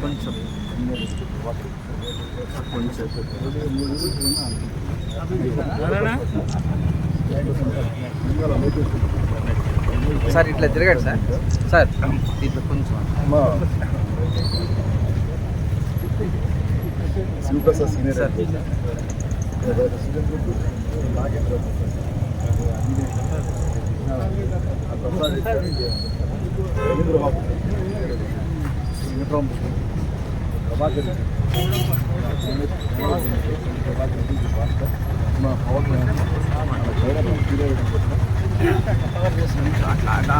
కొంచెం సార్ ఇట్లా తిరగండి సార్. సార్ ఇట్లా కొంచెం. Senior sir. అట్లా అట్లా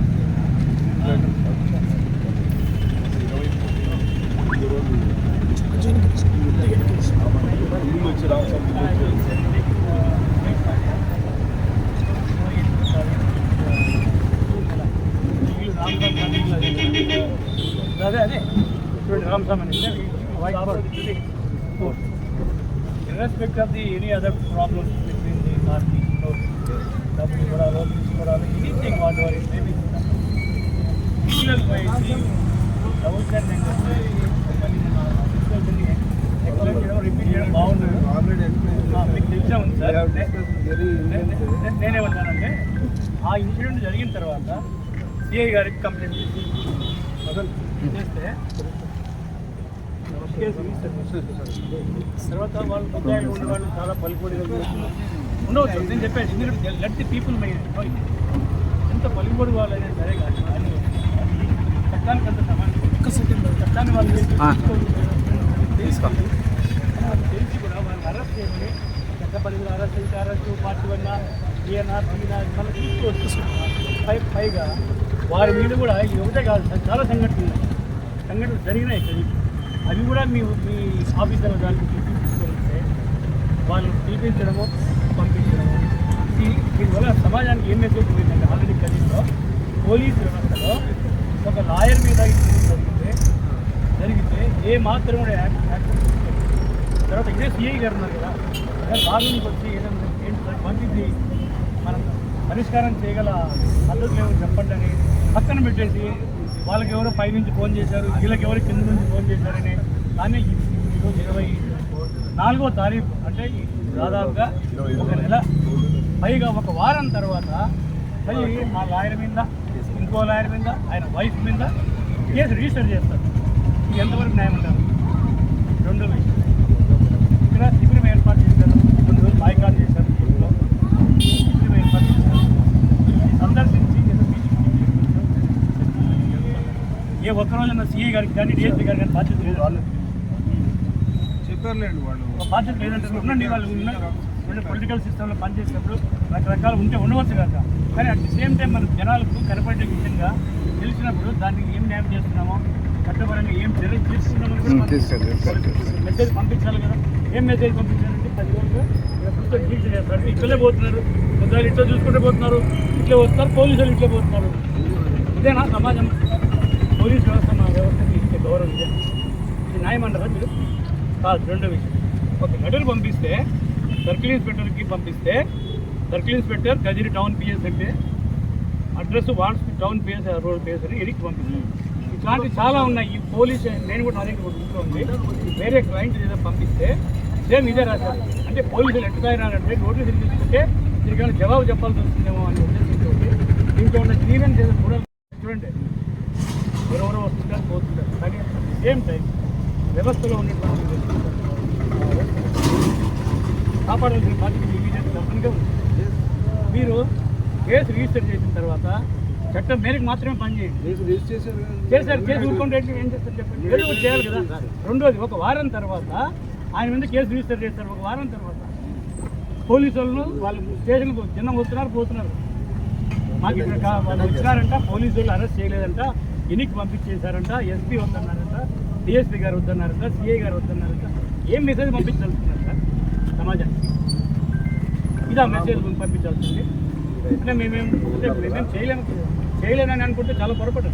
అదే అదే. చూడండి Ramaswamy white board any other problems between the party, డబ్బులు తీసుకోవడాలు anything whatever it may be పిల్లలు పోయి డౌట్ అండ్ ఎక్స్ప్లెయిన్ చేయడం రిపీట్ చేయడం బాగుండదు మీకు తెలిసే ఉంది సార్. నేనేమంటానంటే ఆ ఇన్సిడెంట్ జరిగిన తర్వాత సిఐ గారికి కంప్లైంట్ చేసి. చేస్తే. తర్వాత వాళ్ళు ముద్దాయిలు ఉన్న వాళ్ళు చాలా పలుకుబడిగా ఉండవచ్చు నేను చెప్పాను ఎందుకంటే లెట్ ది పీపుల్ మై ఎంత పలుకుబడి వాళ్ళు అయినా సరే కానీ చట్టానికి అంత సమానం. చట్టాన్ని వాళ్ళు. తీసుకో. తెలిసి కూడా వాళ్ళు అరెస్ట్ చేయమని పెద్ద పలుగులు అరెస్ట్ అయితే అరెస్ట్ పార్టీ వల్ల ఈఎన్ఆర్ టీఎన్ఆర్ మళ్ళీ పై పైగా వారి మీద కూడా ఇది ఒకటే కాదు చాలా సంఘటనలు ఉన్నాయి. సంఘటనలు జరిగినాయి చదివి అవి కూడా మీ మీ ఆఫీసర్ల దానికి చూపించుకుంటే వాళ్ళు పిలిపించడము పంపించడము దీనివల్ల సమాజానికి ఏం మెసేజ్ పోయిందంటే ఆల్రెడీ కలిగిలో పోలీస్ వ్యవస్థలో ఒక లాయర్ మీద జరిగితే జరిగితే ఏ మాత్రం కూడా యాక్ట్ తర్వాత ఇదే సిఐ గారు ఉన్నారు కదా బాగుంది వచ్చి ఏదైనా ఏంటి సార్ పంపించి పరిష్కారం చేయగల పద్ధతులు ఏమో చెప్పండి అని పక్కన పెట్టేసి వాళ్ళకి ఎవరో పైనుంచి ఫోన్ చేశారు వీళ్ళకి ఎవరు కింద నుంచి ఫోన్ చేశారని. కానీ ఈరోజు ఇరవై నాలుగో తారీఖు అంటే దాదాపుగా ఒక నెల పైగా ఒక వారం తర్వాత మళ్ళీ మా లాయర్ మీద ఇంకో లాయర్ మీద ఆయన వైఫ్ మీద కేసు రిజిస్టర్ చేస్తారు. ఎంతవరకు న్యాయం అంటారు? రెండు ఇక్కడ శిబిరం ఏర్పాటు చేశారు. కొన్ని రోజులు బాయ్కాట్ చేశారు ఊళ్ళో. శిబిరం ఏర్పాటు చేశారు ఇది సందర్శించి ఏదో మీటింగ్ ఏ ఒక్క రోజున సిఐ గారికి కానీ డిఎస్పీ గారికి కానీ బాధ్యత లేదు. వాళ్ళు చెప్పారులేండి వాళ్ళు. బాధ్యత లేదంటే ఉండండి వాళ్ళు ఉన్న పొలిటికల్ సిస్టంలో పనిచేసినప్పుడు రకరకాలు ఉంటే ఉండవచ్చు కదా. కానీ అట్ ది సేమ్ టైం మన జనాలకు కనపడే విధంగా తెలిసినప్పుడు దానికి ఏం న్యాయం చేస్తున్నామో చట్టపరంగా ఏం చర్య తీసుకున్నామో మెసేజ్ పంపించాలి కదా. ఏం మెసేజ్ పంపించాలంటే పది రోజులు ప్రభుత్వం చేస్తారు ఇట్లే పోతున్నారు. ముద్దాలు ఇట్లా చూసుకుంటూ పోతున్నారు. ఇట్లా వస్తారు పోలీసులు ఇట్లా పోతున్నారు. ఇదేనా సమాజం? పోలీస్ వ్యవస్థ మా వ్యవస్థకి ఇచ్చే గౌరవం ఇదే. ఇది న్యాయమంటారా మీరు కాదు రెండో విషయం. ఒక లెటర్ పంపిస్తే సర్కిల్ ఇన్స్పెక్టర్కి పంపిస్తే circle inspector Kadiri town PS అంటే address what's town PS road PS అని ఎడికి పంపిస్తాను ఇట్లాంటివి చాలా ఉన్నాయి. ఈ పోలీస్ నేను కూడా నా ఇంట్లో ఉంది. వేరే క్లయింట్ ఏదో పంపిస్తే సేమ్ ఇదే రాశారు. అంటే పోలీసులు ఎట్లా రాయాలంటే నోటీసులు తీసుకుంటే దీనికైనా జవాబు చెప్పాల్సి వస్తుందేమో అని ఉద్దేశించి దీంట్లో ఉన్న గ్రీవెన్స్ ఏదో కూడా చూడండి. ఎవరెవరో వస్తుంటారు పోతుంటారు కానీ సేమ్ టైం వ్యవస్థలో ఉన్నటువంటి కాపాడాల్సిన బాధ్యత ఇమీడియట్ డెఫినెట్గా ఉంది. మీరు కేసు రిజిస్టర్ చేసిన తర్వాత చట్టం మేరకు మాత్రమే పనిచేయండి చేశారు కేసు ఊరుకుంటే ఏం చేస్తారు చెప్పండి? ఏదో చేయాలి కదా. రెండోది ఒక వారం తర్వాత ఆయన మీద కేసు రిజిస్టర్ చేస్తారు. ఒక వారం తర్వాత పోలీసు వాళ్ళు వాళ్ళు స్టేషన్కి చిన్న వస్తున్నారు పోతున్నారు. మాకు ఇక్కడ వాళ్ళు వచ్చినారంట పోలీసు వాళ్ళు అరెస్ట్ చేయలేదంట. ఎన్నికి పంపించేశారంట ఎస్పీ వద్దన్నారంట డిఎస్పీ గారు వద్దన్నారంట సిఐ గారు వద్దన్నారంట. ఏం మెసేజ్ పంపించాల్సిందంట? సమాజానికి. ఇదా మెసేజ్ పంపించాల్సింది. అంటే మేమేం మేమేం చేయలేము. చేయలేనని అనుకుంటే చాలా పొరపాటు.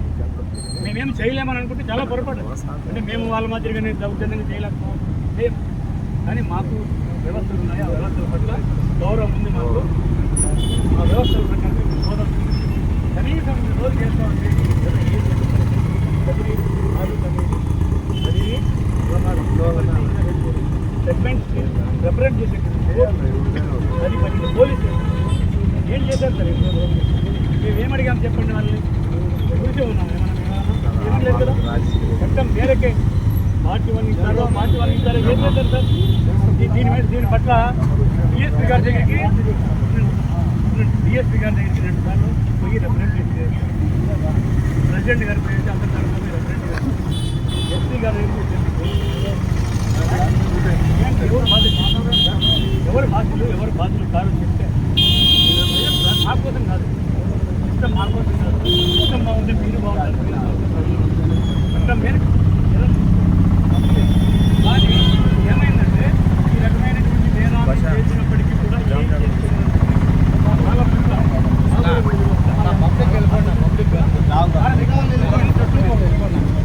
మేమేం చేయలేమని అనుకుంటే చాలా పొరపాటు. అంటే మేము వాళ్ళ మాదిరిగానే దౌర్జన్యంగా చేయలేకపోతాం లేం. కానీ మాకు వ్యవస్థలు ఉన్నాయి. ఆ వ్యవస్థల పట్ల గౌరవం ఉంది మాకు. ఆ వ్యవస్థల ప్రకారం మేము సోదరు కనీసం రోజు చేస్తా సెగ్మెంట్స్ రిప్రజెంట్ చేసేటువంటి అది పన్నెండు పోలీసు ఏం చేశారు సార్ ఈ మేము ఏం అడిగాం చెప్పండి వాళ్ళని? చూసే ఉన్నాం. ఏమన్నా ఏమీ లేదు కదా? చట్టం మేరకే పార్టీ వాళ్ళు ఇస్తారో పార్టీ వాళ్ళు ఇస్తారో ఏం చేశారు సార్. దీ- దీని మీద దీని పట్ల డిఎస్పీ గారి దగ్గరికి డిఎస్పీ గారి దగ్గరికి రెండు సార్లు పోయి రిప్రజెంట్ చేసి ప్రెసిడెంట్ గారు పోయి గారు ఎవరు బాధ్యులు? ఎవరు బాధ్యులు? ఎవరు బాధ్యులు కాదు చెప్తే మా కోసం కాదు. ఇష్టం మా కోసం కాదు. ఇష్టం బాగుంటే మీరు బాగుంటారు. మీరు మీరు కానీ ఏమైందంటే ఈ రకమైనటువంటి నేరాలు చేసినప్పటికీ కూడా ఏం చేస్తున్నారు?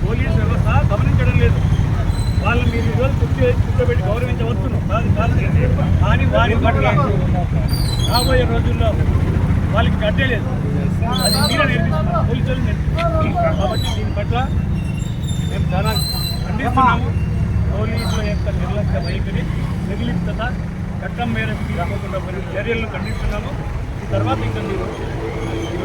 పోలీస్ వ్యవస్థ గమనించడం లేదు. వాళ్ళు మీరు ఈ కూర్చో కూర్చోబెట్టి గౌరవించవచ్చును. కాదు కాదు. కానీ వారి పట్ల రాబోయే రోజుల్లో వాళ్ళకి గడ్డే లేదు. అది మీరే నేర్పిస్తున్నారు. పోలీసులు నేర్పిస్తున్నారు. కాబట్టి దీని పట్ల మేము చాలా ఖండిస్తున్నాము. పోలీసుల యొక్క నిర్లక్ష్య వైఖరి నిర్లిప్తత చట్టం మేరకు తీసుకోకుండా చర్యలను ఖండిస్తున్నాము. తర్వాత ఇంకా మీరు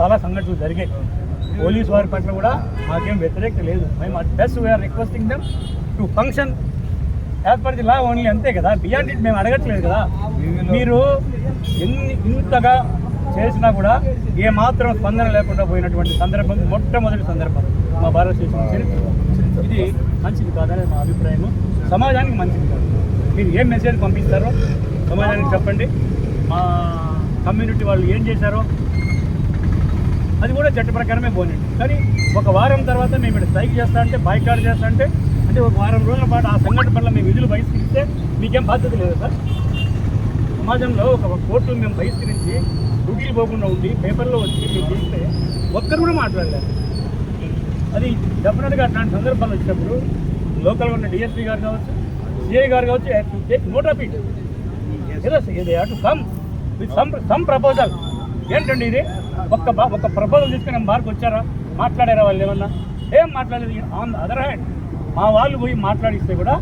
చాలా సంఘటనలు జరిగాయి. పోలీస్ వారి పట్ల కూడా మాకేం వ్యతిరేకత లేదు. మేము at best we're requesting them to function as per the law only అంతే కదా. బియాండ్ ఇట్ మేము అడగట్లేదు కదా. మీరు ఎన్ని ఇంతగా చేసినా కూడా ఏ మాత్రం స్పందన లేకుండా పోయినటువంటి సందర్భం మొట్టమొదటి సందర్భం మా భారత చరిత్ర. ఇది మంచిది కాదని మా అభిప్రాయం సమాజానికి మంచిది కాదు. మీరు ఏం మెసేజ్ పంపిస్తారో సమాజానికి చెప్పండి. మా కమ్యూనిటీ వాళ్ళు ఏం చేశారో అది కూడా చట్ట ప్రకారమే పోనండి కానీ ఒక వారం తర్వాత మేము ఇక్కడ స్ట్రైక్ చేస్తా అంటే బాయ్కాట్ చేస్తా అంటే అంటే ఒక వారం రోజుల పాటు ఆ సంఘటన పట్ల మేము విధులు బహిష్కరిస్తే మీకేం బాధ్యత లేదు సార్. సమాజంలో ఒక కోర్టు మేము బహిష్కరించి డ్యూటీలు పోకుండా ఉండి పేపర్లో వచ్చి మీరు చూస్తే ఒక్కరు కూడా మాట్లాడలేదు. అది డెఫినెట్గా అట్లాంటి సందర్భాలు వచ్చినప్పుడు లోకల్గా ఉన్న డిఎస్పీ గారు కావచ్చు సిఐ గారు కావచ్చు టేక్ నోట్ ఆఫ్ ఇట్ ఏదో ఇది to come with some some proposal. ఏంటండి ఇది? ఒక్క బా- ఒక్క ప్రపోజల్ తీసుకుని బార్కి వచ్చారా? మాట్లాడారా వాళ్ళు ఏమన్నా? ఏం మాట్లాడలేదు? On other hand. మా వాళ్ళు పోయి మాట్లాడిస్తే కూడా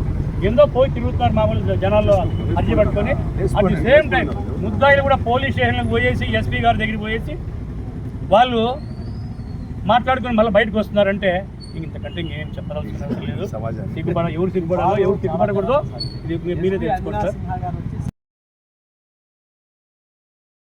ఎందో పోయి తిరుగుతున్నారు మామూలు జనాల్లో అర్జీ పట్టుకొని. అట్ ది సేమ్ టైం ముద్దాయిలు కూడా పోలీస్ స్టేషన్లకు పోయేసి ఎస్పీ గారి దగ్గరికి పోయేసి వాళ్ళు మాట్లాడుకొని మళ్ళీ బయటకు వస్తున్నారంటే ఇంతకంటే ఇంకేం చెప్పదలుచుకున్న అవసరం లేదు. సిగ్గుపడ ఎవరు సిగ్గుపడాలో ఎవరు సిగ్గుపడకూడదో ఇది మీరే తెలుసుకోండి సార్.